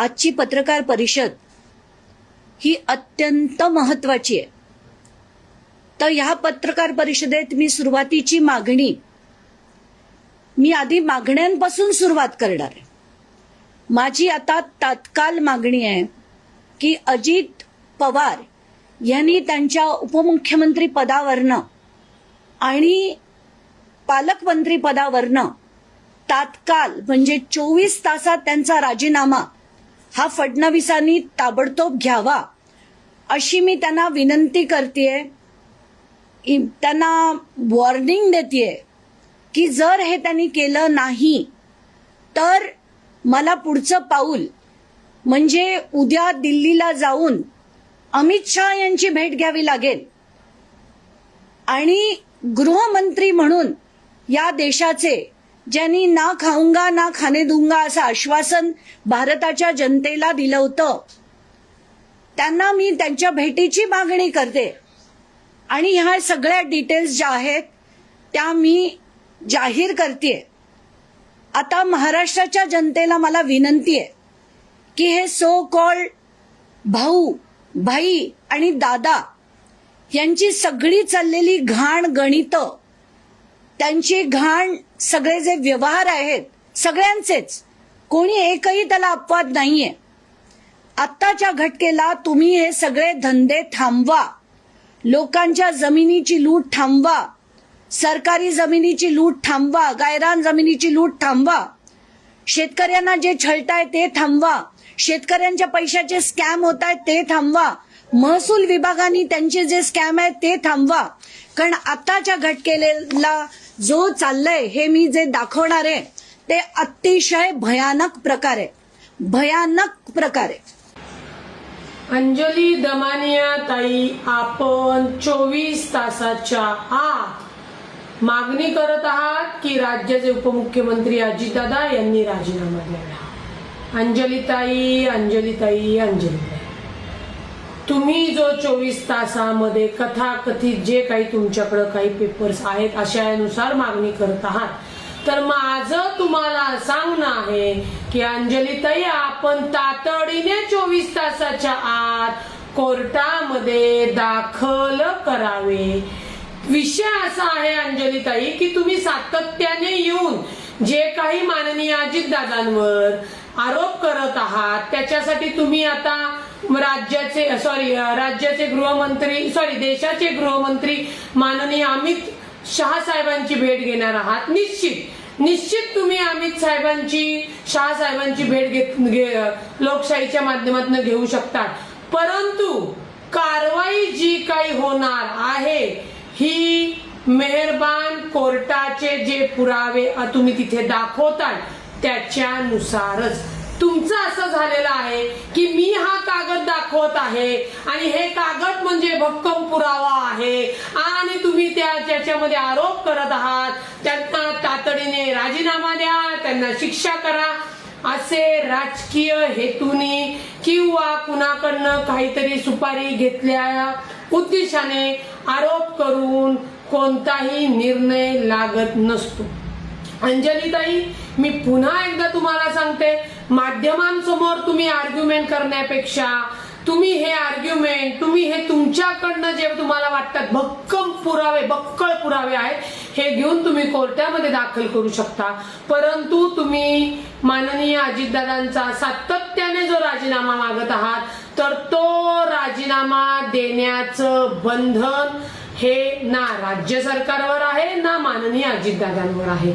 आजची पत्रकार परिषद ही अत्यंत महत्वाची आहे. तर ह्या पत्रकार परिषदेत मी सुरुवातीची मागणी मी आधी मागण्यांपासून सुरुवात करणार आहे. माझी आता तात्काळ मागणी आहे की अजित पवार यांनी त्यांच्या उपमुख्यमंत्री पदावरनं आणि पालकमंत्री पदावरनं तात्काळ म्हणजे चोवीस तासात त्यांचा राजीनामा हा फडणवीसांनी ताबडतोब घ्यावा अशी मी त्यांना विनंती करतेय. इ- त्यांना वॉर्निंग देतेय की जर हे त्यांनी केलं नाही तर मला पुढचं पाऊल म्हणजे उद्या दिल्लीला जाऊन अमित शहा यांची भेट घ्यावी लागेल. आणि गृहमंत्री म्हणून या देशाचे ज्यांनी ना खाऊंगा ना खाणे दूंगा असं आश्वासन भारताच्या जनतेला दिलं होतं. त्यांना मी त्यांच्या भेटीची मागणी करते. आणि ह्या सगळ्या डिटेल्स ज्या आहेत त्या मी जाहीर करते आता महाराष्ट्राच्या जनतेला मला विनंती आहे की हे सो कॉल्ड भाऊ भाई आणि दादा यांची सगळी चाललेली घाण गणित त्यांची घाण सगळे जे व्यवहार आहेत सगळ्यांचेच. कोणी एकही त्याला अपवाद नाहीये. आत्ताच्या घटकेला तुम्ही हे सगळे धंदे थांबवा. लोकांच्या जमिनीची लूट थांबवा. सरकारी जमिनीची लूट थांबवा. गायरान जमिनीची लूट थांबवा. शेतकऱ्यांना जे छळताय ते थांबवा. शेतकऱ्यांच्या पैशाचे स्कॅम होत आहेत ते थांबवा. महसूल विभागाने त्यांचे जे स्कॅम आहेत ते थांबवा. कारण आताच्या घटकेला जो चाललंय हे मी जे दाखवणार आहे ते अतिशय भयानक प्रकार आहे. भयानक प्रकार आहे. अंजली दमानिया ताई आपण चोवीस तासाच्या आत मागणी करत आहात की राज्याचे उपमुख्यमंत्री अजितदादा यांनी राजीनामा द्यावा. अंजली ताई अंजली ताई अंजली ताई. तुम्ही जो चोवीस तासामध्ये कथाकथित जे काही तुमच्याकडे काही पेपर्स आहेत अशानुसार मागणी करत आहात. तर माझं तुम्हाला सांगणं आहे की अंजलीताई आपण तातडीने चोवीस तासाच्या आत कोर्टामध्ये दाखल करावे. विषय असा आहे अंजलीताई की तुम्ही सातत्याने येऊन जे काही माननीय अजितदादांवर आरोप करत आहात त्याच्यासाठी तुम्ही आता राज्याचे सॉरी राज्याचे गृहमंत्री सॉरी देशाचे गृहमंत्री माननीय अमित शहा साहेबांची भेट घेणार आहात. निश्चित निश्चित तुम्ही अमित साहेबांची शहा साहेबांची भेट घेत लोकशाहीच्या माध्यमातून घेऊ शकता परंतु कारवाई जी काही होणार आहे ही मेहरबान कोर्टाचे जे पुरावे तुम्ही तिथे दाखवताय त्याच्यानुसारच तुमचं असं झालेलं आहे की मी हा कागद दाखवत आहे आणि हे कागद म्हणजे भक्कम पुरावा आहे. आणि तुम्ही त्या ज्याच्यामध्ये आरोप करत आहात त्यांना तातडीने राजीनामा द्या त्यांना शिक्षा करा. असे राजकीय हेतूने किंवा कुणाकडनं काहीतरी सुपारी घेतल्या उद्देशाने आरोप करून कोणताही निर्णय लागत नसतो. अंजलीताई मी पुन्हा एकदा तुम्हाला सांगते माध्यमांसमोर तुम्ही आर्ग्युमेंट करण्यापेक्षा तुम्ही हे आर्ग्युमेंट तुम्ही हे तुमच्याकडनं जे तुम्हाला वाटतात भक्कम पुरावे बक्कळ पुरावे आहेत हे घेऊन तुम्ही कोर्टामध्ये दाखल करू शकता. परंतु तुम्ही माननीय अजितदादांचा सातत्याने जो राजीनामा मागत आहात तर तो राजीनामा देण्याचं बंधन हे ना राज्य सरकारवर आहे ना माननीय अजितदादांवर आहे.